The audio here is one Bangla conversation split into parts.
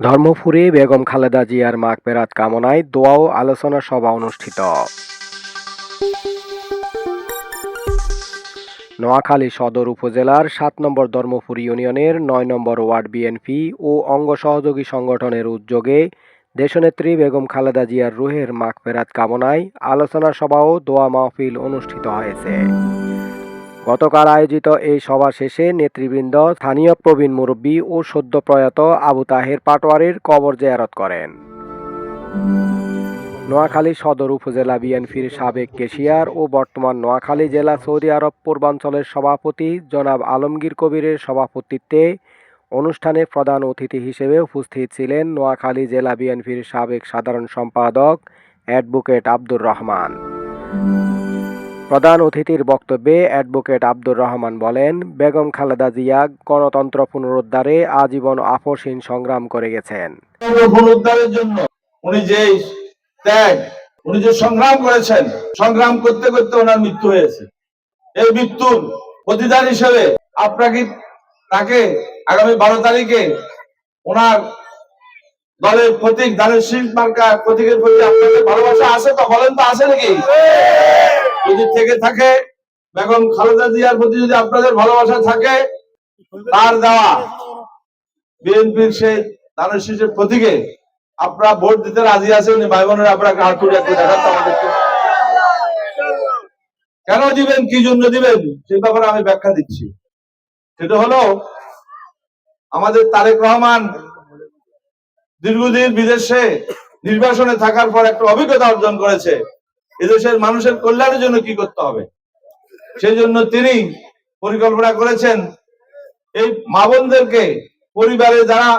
ধর্মপুরে বেগম খালেদা জিয়ার মাগফেরাত কামনায় দোয়া ও আলোচনা সভা অনুষ্ঠিত। নোয়াখালী সদর উপজেলার সাত নম্বর ধর্মপুর ইউনিয়নের নয় নম্বর ওয়ার্ড বিএনপি ও অঙ্গ সহযোগী সংগঠনের উদ্যোগে দেশনেত্রী বেগম খালেদা জিয়ার রুহের মাগফেরাত কামনায় আলোচনা সভা ও দোয়া মাহফিল অনুষ্ঠিত হয়েছে। গতকাল আয়োজিত এই সভা শেষে নেতৃবৃন্দ, স্থানীয় প্রবীণ মুরব্বী ও সদ্য প্রয়াত আবু তাহের পাটোয়ারির কবর জেয়ারত করেন। নোয়াখালী সদর উপজেলা বিএনপির সাবেক কেশিয়ার ও বর্তমান নোয়াখালী জেলা সৌদি আরব পূর্বাঞ্চলের সভাপতি জনাব আলমগীর কবিরের সভাপতিত্বে অনুষ্ঠানে প্রধান অতিথি হিসেবে উপস্থিত ছিলেন নোয়াখালী জেলা বিএনপির সাবেক সাধারণ সম্পাদক অ্যাডভোকেট আব্দুর রহমান। প্রধান অতিথির বক্তব্যে অ্যাডভোকেট আব্দুর রহমান বলেন, বেগম খালেদা জিয়া গণতন্ত্র পুনরুদ্ধারে আজীবন আপসহীন সংগ্রাম করে গেছেন। পুনরুদ্ধারের জন্য উনি যে ত্যাগ, উনি যে সংগ্রাম করেছেন, সংগ্রাম করতে করতে ওনার মৃত্যু হয়েছে। এই মৃত্যুর প্রতিদান হিসেবে আপনাকে, তাকে আগামী বারো তারিখে ওনার দলের প্রতীক, দলের শীষ মার্কা প্রতীকের প্রতি আপনাদের ভালোবাসা আছে তো বলেন তো, আছে নাকি? যদি থেকে থাকে, বেগম খালেদা জিয়ার প্রতি যদি আপনাদের ভালোবাসা থাকে, তার দেওয়া বিএনপির সেই ধানের শীষের প্রতীকে আপনারা ভোট দিতে রাজি আছেন ভাই বোনেরা, আপনারা হাত তুলে একটু দেখাতে আমাদেরকে। কেন দিবেন, কি জন্য দিবেন সেই ব্যাপারে আমি ব্যাখ্যা দিচ্ছি। সেটা হলো, আমাদের তারেক রহমান দীর্ঘদিন বিদেশে নির্বাসনে থাকার পর একটা অভিজ্ঞতা অর্জন করেছে। এদেশের মানুষের কল্যাণের জন্য কি করতে হবে? সেই জন্য তিনি পরিকল্পনা করেছেন এই মা বোনদেরকে পরিবারে যারা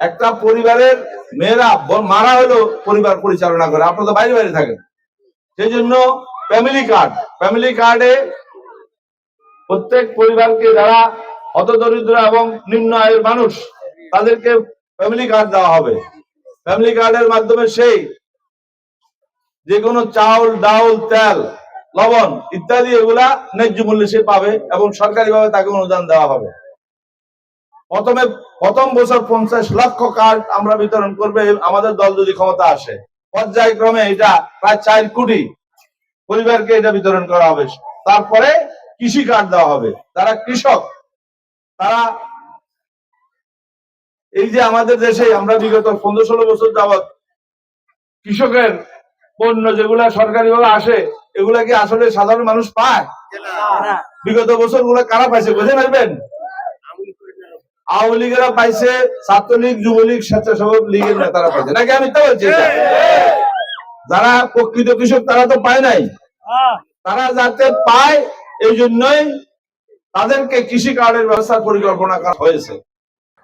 একটা পরিবারের মেয়েরা মারা হলো পরিবার পরিচালনা করে। আপনারা তো বাইরে বাইরে থাকেন। সেই জন্য ফ্যামিলি কার্ড ফ্যামিলি কার্ডে প্রত্যেক পরিবারকে যারা হতদরিদ্র এবং নিম্ন আয়ের মানুষ, তাদেরকে ফ্যামিলি কার্ড দেওয়া হবে। ফ্যামিলি কার্ডের মাধ্যমে সেই যে কোনো চাউল, ডাউল, তেল, লবণ ইত্যাদি এগুলা ন্যায্য মূল্যে সে পাবে এবং সরকারিভাবে তাকে অনুদান দেওয়া হবে। প্রথমে, প্রথম বছর পঞ্চাশ লক্ষ কার্ড আমরা বিতরণ করবে, আমাদের দল যদি ক্ষমতা আসে। পর্যায়ক্রমে এটা প্রায় চার কোটি পরিবারকে এটা বিতরণ করা হবে। তারপরে কৃষি কার্ড দেওয়া হবে। তারা কৃষক, তারা এই যে আমাদের দেশে আমরা বিগত পনেরো ষোলো বছর যাবৎ কৃষকের পণ্য যেগুলা সরকারি ভাবে আসে এগুলা কি আসলে সাধারণ মানুষ পায়? বিগত বছরগুলা কারা পাইছে বুঝে পারবেন? আওয়ামী লীগেরা পাইছে ছাত্রলীগ যুবলীগ স্বেচ্ছাসেবক লীগের নেতারা পাইছে। নাকি আমি তো বলছি যারা প্রকৃত কৃষক তারা তো পায় নাই। তারা যাতে পায় এই জন্যই তাদেরকে কৃষি কার্ডের ব্যবস্থার পরিকল্পনা করা হয়েছে।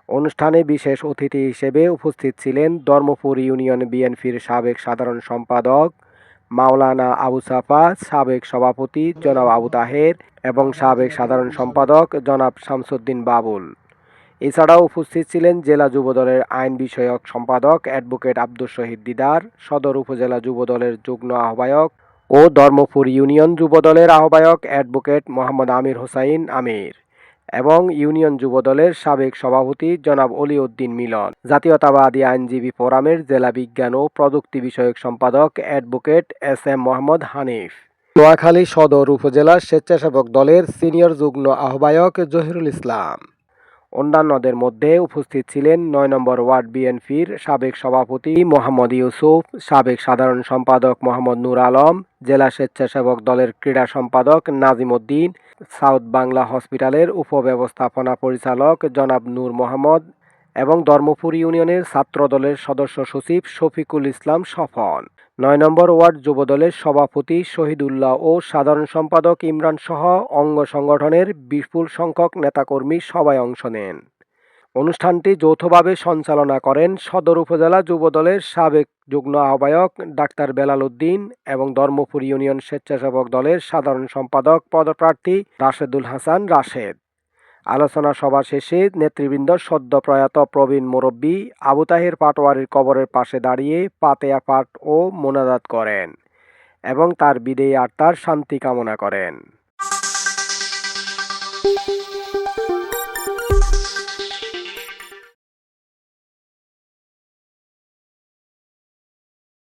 অনুষ্ঠানে বিশেষ অতিথি হিসেবে উপস্থিত ছিলেন ধর্মপুর ইউনিয়ন বিএনপির সাবেক সাধারণ সম্পাদক মাওলানা আবু সাফা, সাবেক সভাপতি জনাব আবু তাহের এবং সাবেক সাধারণ সম্পাদক জনাব শামসুদ্দিন বাবুল। এছাড়াও উপস্থিত ছিলেন জেলা যুবদলের আইন বিষয়ক সম্পাদক অ্যাডভোকেট আব্দুল শহীদ দিদার, সদর উপজেলা যুবদলের যুগ্ম আহ্বায়ক ও ধর্মপুর ইউনিয়ন যুবদলের আহ্বায়ক অ্যাডভোকেট মোহাম্মদ আমির হোসাইন আমির। এবং ইউনিয়ন যুবদলের সাবেক সভাপতি জনাব অলিউদ্দিন মিলন। জাতীয়তাবাদী আইনজীবী ফোরামের জেলা বিজ্ঞান ও প্রযুক্তি বিষয়ক সম্পাদক advocate S M Mohammad Hanif. Noakhali সদর উপজেলার স্বেচ্ছাসেবক দলের সিনিয়র যুগ্ম আহ্বায়ক জহিরুল ইসলাম। অন্যান্যদের মধ্যে উপস্থিত ছিলেন নয় নম্বর ওয়ার্ড বিএনপির সাবেক সভাপতি মোহাম্মদ ইউসুফ, সাবেক সাধারণ সম্পাদক মোহাম্মদ নূর আলম, জেলা স্বেচ্ছাসেবক দলের ক্রীড়া সম্পাদক নাজিম উদ্দিন, সাউথ বাংলা হসপিটালের উপব্যবস্থাপনা পরিচালক জনাব নূর মোহাম্মদ এবং ধর্মপুর ইউনিয়নের ছাত্র দলের সদস্য সচিব শফিকুল ইসলাম সফন নয় নম্বর ওয়ার্ড যুবদলের সভাপতি শহীদুল্লাহ ও সাধারণ সম্পাদক ইমরান সহ অঙ্গ সংগঠনের বিপুল সংখ্যক নেতাকর্মী সবাই অংশ নেন। অনুষ্ঠানটি যৌথভাবে সঞ্চালনা করেন সদর উপজেলা যুবদলের সাবেক যুগ্ম আহ্বায়ক ডাক্তার বেলাল উদ্দিন এবং ধর্মপুর ইউনিয়ন স্বেচ্ছাসেবক দলের সাধারণ সম্পাদক পদপ্রার্থী রাশেদুল হাসান রাশেদ। আলোচনা সভা শেষে নেতৃবৃন্দ সদ্য প্রয়াত প্রবীণ মুরব্বী আবু তাহের পাটোয়ারির কবরের পাশে দাঁড়িয়ে পাতেয়া পাঠ ও মোনাজাত করেন এবং তার বিদেয়ী আত্মার শান্তি কামনা করেন।